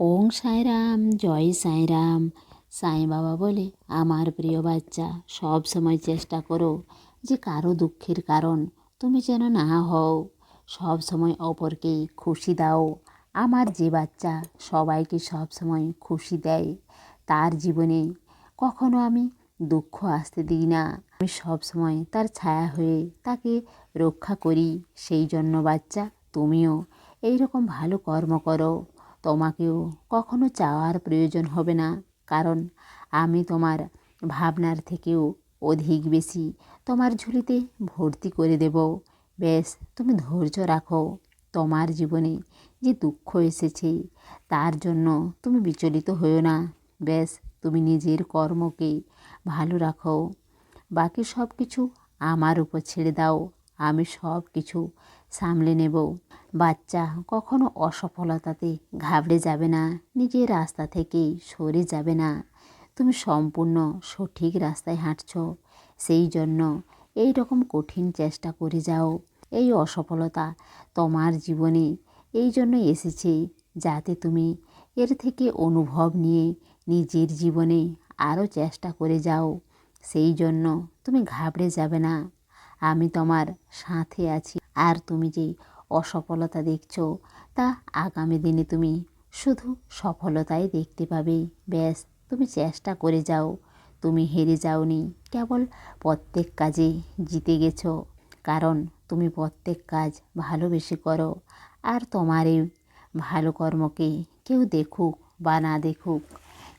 ওং সাঁইরাম জয় সাঁইরাম সাঁই বাবা বলে, আমার প্রিয় বাচ্চা, সব সময় চেষ্টা করো যে কারও দুঃখের কারণ তুমি যেন না হও। সব সময় অপরকে খুশি দাও। আমার যে বাচ্চা, সবাইকে সব সময় খুশি দেয়। তার জীবনে কখনো আমি দুঃখ আসতে দিই না। আমি সব সময় তার ছায়া হয়ে তাকে রক্ষা করি। সেই জন্য বাচ্চা, তুমিও এই রকম ভালো কর্ম করো। তোমাকেও কখনো চাওয়ার প্রয়োজন হবে না। কারণ আমি তোমার ভাবনার থেকেও অধিক বেশি তোমার ঝুলিতে ভর্তি করে দেব। বেশ, তুমি ধৈর্য রাখো। তোমার জীবনে যে দুঃখ এসেছে, তার জন্য তুমি বিচলিত হও না। বেশ, তুমি নিজের কর্মকে ভালো রাখো। বাকি সব কিছু আমার উপর ছেড়ে দাও। আমি সব কিছু সামলে নেব। বাচ্চা কখনো অসফলতাতে ঘাবড়ে যাবে না, নিজের রাস্তা থেকে সরে যাবে না। তুমি সম্পূর্ণ সঠিক রাস্তায় হাঁটছ, সেই জন্য এই রকম কঠিন চেষ্টা করে যাও। এই অসফলতা তোমার জীবনে এই জন্য এসেছে যাতে তুমি এর থেকে অনুভব নিয়ে নিজের জীবনে আরও চেষ্টা করে যাও। সেই জন্য তুমি ঘাবড়ে যাবে না। আমি তোমার সাথে আছি। আর তুমি যে অসফলতা দেখছ, তা আগামী দিনে তুমি শুধু সফলতাই দেখতে পাবে। ব্যাস, তুমি চেষ্টা করে যাও। তুমি হেরে যাওনি। কেবল প্রত্যেক কাজে জিতে গেছো। কারণ তুমি প্রত্যেক কাজ ভালোবেসে করো। আর তোমার এই ভালো কর্মকে কেউ দেখুক বা না দেখুক,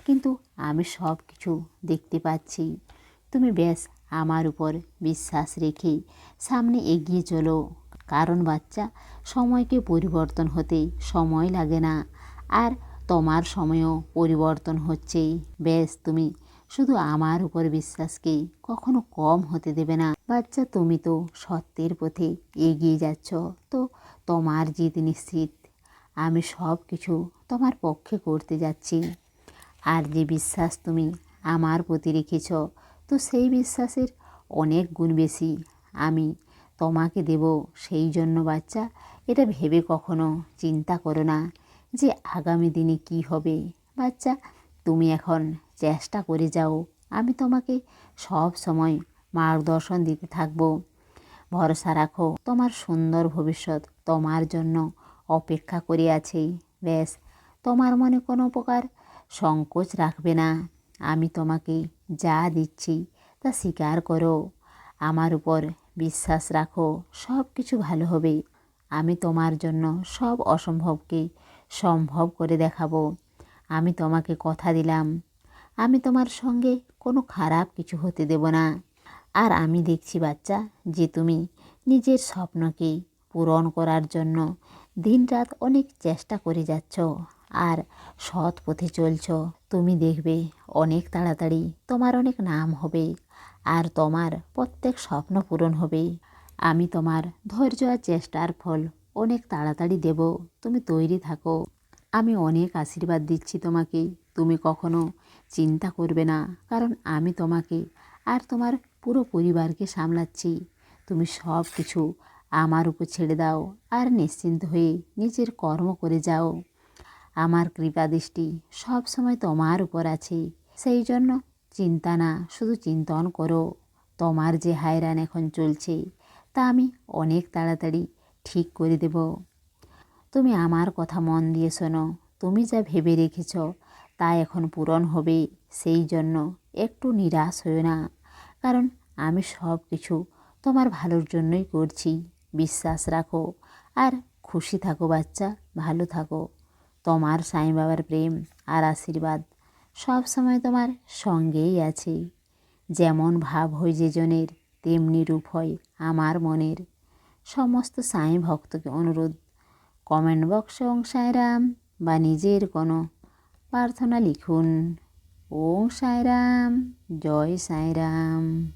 কিন্তু আমি সব কিছু দেখতে পাচ্ছি। তুমি ব্যাস আমার উপর বিশ্বাস রেখে সামনে এগিয়ে চলো। কারণ বাচ্চা, সময়কে পরিবর্তন হতে সময় লাগে না। আর তোমার সময়ও পরিবর্তন হচ্ছেই। বেশ, তুমি শুধু আমার উপর বিশ্বাসকে কখনো কম হতে দেবে না। বাচ্চা, তুমি তো সত্যের পথে এগিয়ে যাচ্ছ। তো তোমার জিত নিশ্চিত। আমি সব কিছু তোমার পক্ষে করতে যাচ্ছি। আর যে বিশ্বাস তুমি আমার প্রতি রেখেছ তো সেই বিশ্বাসের অনেক গুণ বেশি আমি তোমাকে দেব সেই জন্য বাচ্চা। এটা ভেবে কখনো চিন্তা করো না যে আগামী দিনে কি হবে। বাচ্চা, তুমি এখন চেষ্টা করে যাও। আমি তোমাকে সব সময় মার্গদর্শন দিতে থাকব। ভরসা রাখো, তোমার সুন্দর ভবিষ্যৎ তোমার জন্য অপেক্ষা করে আছে। ব্যাস, তোমার মনে কোনো প্রকার সংকোচ রাখবে না। আমি তোমাকে যা দিচ্ছি, তা স্বীকার করো। আমার উপর বিশ্বাস রাখো, সব কিছু ভালো হবে। আমি তোমার জন্য সব অসম্ভবকে সম্ভব করে দেখাবো। আমি তোমাকে কথা দিলাম। আমি তোমার সঙ্গে কোনো খারাপ কিছু হতে দেব না। আর আমি দেখছি বাচ্চা, যে তুমি নিজের স্বপ্নকে পূরণ করার জন্য দিনরাত অনেক চেষ্টা করে যাচ্ছ। আর সৎ পথে চলছ। তুমি দেখবে অনেক তাড়াতাড়ি তোমার অনেক নাম হবে আর তোমার প্রত্যেক স্বপ্ন পূরণ হবে। আমি তোমার ধৈর্য আর চেষ্টার ফল অনেক তাড়াতাড়ি দেব। তুমি তৈরি থাকো। আমি অনেক আশীর্বাদ দিচ্ছি তোমাকে। তুমি কখনো চিন্তা করবে না, কারণ আমি তোমাকে আর তোমার পুরো পরিবারকে সামলাচ্ছি। তুমি সব কিছু আমার উপর ছেড়ে দাও আর নিশ্চিন্ত হয়ে নিজের কর্ম করে যাও। আমার কৃপা দৃষ্টি সব সময় তোমার উপর আছে। সেই জন্য চিন্তা না, শুধু চিন্তন করো। তোমার যে হায়রান এখন চলছে, তা আমি অনেক তাড়াতাড়ি ঠিক করে দেব। তুমি আমার কথা মন দিয়ে শোনো। তুমি যা ভেবে রেখেছ, তা এখন পূরণ হবে। সেই জন্য একটু নিরাশ হও না, কারণ আমি সব কিছু তোমার ভালোর জন্যই করছি। বিশ্বাস রাখো, আর খুশি থাকো বাচ্চা, ভালো থাকো। তোমার সাই বাবার প্রেম আর আশীর্বাদ সব সময় তোমার সঙ্গেই আছে। যেমন ভাব হয় যে জনের তেমনি রূপ হয় আমার মনের। সমস্ত সাই ভক্তকে অনুরোধ, কমেন্ট বক্সে ওং সাঁয়রাম বা নিজের কোনো প্রার্থনা লিখুন। ওং সাঁয়রাম জয় সাঁয়রাম